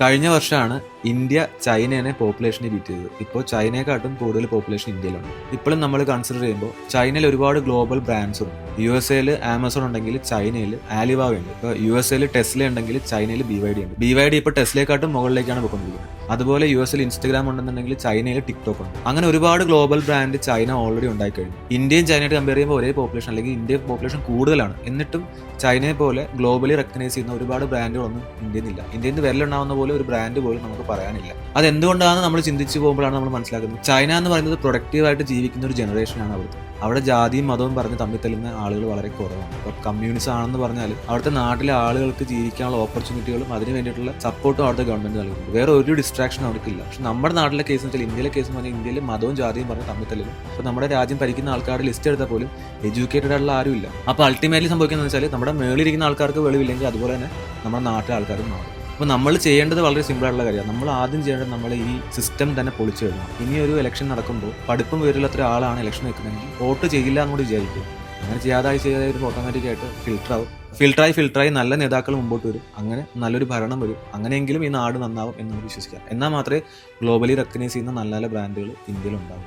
കഴിഞ്ഞ വർഷമാണ് ഇന്ത്യ ചൈനയാണ് പോപ്പുലേഷനെ ബീറ്റ് ചെയ്തത്. ഇപ്പോൾ ചൈനയെക്കാട്ടും കൂടുതൽ പോപ്പുലേഷൻ ഇന്ത്യയിലുണ്ട് ഇപ്പോഴും നമ്മൾ കൺസിഡർ ചെയ്യുമ്പോൾ ചൈനയിൽ ഒരുപാട് ഗ്ലോബൽ ബ്രാൻഡ്സ് ഉണ്ട്. യു എസ് എയിൽ ആമസോൺ ഉണ്ടെങ്കിൽ ചൈനയിൽ ആലിബാവ ഉണ്ട്. ഇപ്പോൾ യു എസ് എയിൽ ടെസ്ല ഉണ്ടെങ്കിൽ ചൈനയിൽ ബി വൈ ഡി ഉണ്ട്. ബി വൈ ഡി ഇപ്പോൾ ടെസ്ലയെക്കാട്ടും മുകളിലേക്കാണ് പോയിക്കൊണ്ടിരിക്കുന്നത്. അതുപോലെ യു എസിൽ ഇൻസ്റ്റഗ്രാം ഉണ്ടെന്നുണ്ടെങ്കിൽ ചൈനയിൽ ടിക്ടോക്ക് ഉണ്ട്. അങ്ങനെ ഒരുപാട് ഗ്ലോബൽ ബ്രാൻഡ് ചൈന ഓൾറെഡി ഉണ്ടായി കഴിഞ്ഞു ഇന്ത്യയും ചൈനയായിട്ട് കമ്പയർ ചെയ്യുമ്പോൾ ഒരേ പോപ്പുലേഷൻ അല്ലെങ്കിൽ ഇന്ത്യ പോപ്പുലേഷൻ കൂടുതലാണ്. എന്നിട്ടും ചൈനയെ പോലെ ഗ്ലോബലി റെക്കഗ്നൈസ് ചെയ്യുന്ന ഒരുപാട് ബ്രാൻഡുകളൊന്നും ഇന്ത്യയിൽ നിന്നില്ല. ഇന്ത്യയിൽ നിന്ന് വിരലുണ്ടാവുന്ന പോലെ ഒരു ബ്രാൻഡ് പോലും നമുക്ക് പറയാനില്ല. അത് എന്തുകൊണ്ടാണ് നമ്മൾ ചിന്തിച്ചു പോകുമ്പോഴാണ് നമ്മൾ മനസ്സിലാക്കുന്നത്. ചൈന എന്ന് പറയുന്നത് പ്രൊഡക്റ്റീവായിട്ട് ജീവിക്കുന്ന ഒരു ജനറേഷനാണ് അവിടുത്തെ. അവിടെ ജാതിയും മതവും പറഞ്ഞ് തമ്മിൽ തെല്ലുന്ന ആളുകൾ വളരെ കുറവാണ്. അപ്പോൾ കമ്മ്യൂണിസം ആണെന്ന് പറഞ്ഞാൽ അവിടുത്തെ നാട്ടിലെ ആളുകൾക്ക് ജീവിക്കാനുള്ള ഓപ്പർച്യൂണിറ്റികളും അതിന് വേണ്ടിയിട്ടുള്ള സപ്പോർട്ടും അവിടുത്തെ ഗവൺമെന്റ് നൽകുന്നുണ്ട്. വേറെ ഒരു ഡിസ്ട്രാക്ഷൻ അവർക്കില്ല. പക്ഷെ നമ്മുടെ നാട്ടിലെ കേസ് വെച്ചാൽ ഇന്ത്യയിലെ കേസ് പറഞ്ഞാൽ ഇന്ത്യയിൽ മതവും ജാതിയും പറഞ്ഞ് തമ്മിൽ തല്ലുന്നു അപ്പോൾ നമ്മുടെ രാജ്യം ഭരിക്കുന്ന ആൾക്കാരുടെ ലിസ്റ്റ് എടുത്താൽ പോലും എഡ്യൂക്കേറ്റഡ് ആയിട്ടുള്ള ആരുമില്ല. അപ്പോൾ അൾട്ടിമേറ്റ്ലി സംഭവിക്കുന്നത് വെച്ചാൽ നമ്മുടെ മേളിലിരിക്കുന്ന ആൾക്കാർക്ക് വെളിവില്ലെങ്കിൽ അതുപോലെ തന്നെ നമ്മുടെ നാട്ടിലെ ആൾക്കാരും മാറും. അപ്പോൾ നമ്മൾ ചെയ്യേണ്ടത് വളരെ സിമ്പിളായിട്ടുള്ള കാര്യമാണ്. നമ്മൾ ആദ്യം ചെയ്യേണ്ടത് നമ്മൾ ഈ സിസ്റ്റം തന്നെ പൊളിച്ചു കഴിഞ്ഞാൽ ഇനി ഒരു ഇലക്ഷൻ നടക്കുമ്പോൾ പഠിപ്പും വിവരമില്ലാത്ത ഒരാളാണ് ഇലക്ഷൻ നിൽക്കുന്നതെങ്കിൽ വോട്ട് ചെയ്യില്ല എന്നുകൂടി വിചാരിക്കും അങ്ങനെ ചെയ്യാതായി ചെയ്യാതെ ഒരു ഓട്ടോമാറ്റിക്കായിട്ട് ഫിൽട്ടർ ആവും. ഫിൽട്ടറായി ഫിൽട്ടറായി നല്ല നേതാക്കൾ മുമ്പോട്ട് വരും. അങ്ങനെ നല്ലൊരു ഭരണം വരും. അങ്ങനെയെങ്കിലും ഈ നാട് നന്നാവും എന്ന് നമുക്ക് വിശ്വസിക്കാം എന്നാൽ മാത്രമേ ഗ്ലോബലി റെക്കഗ്നൈസ് ചെയ്യുന്ന നല്ല നല്ല ബ്രാൻഡുകൾ ഇന്ത്യയിൽ ഉണ്ടാവും.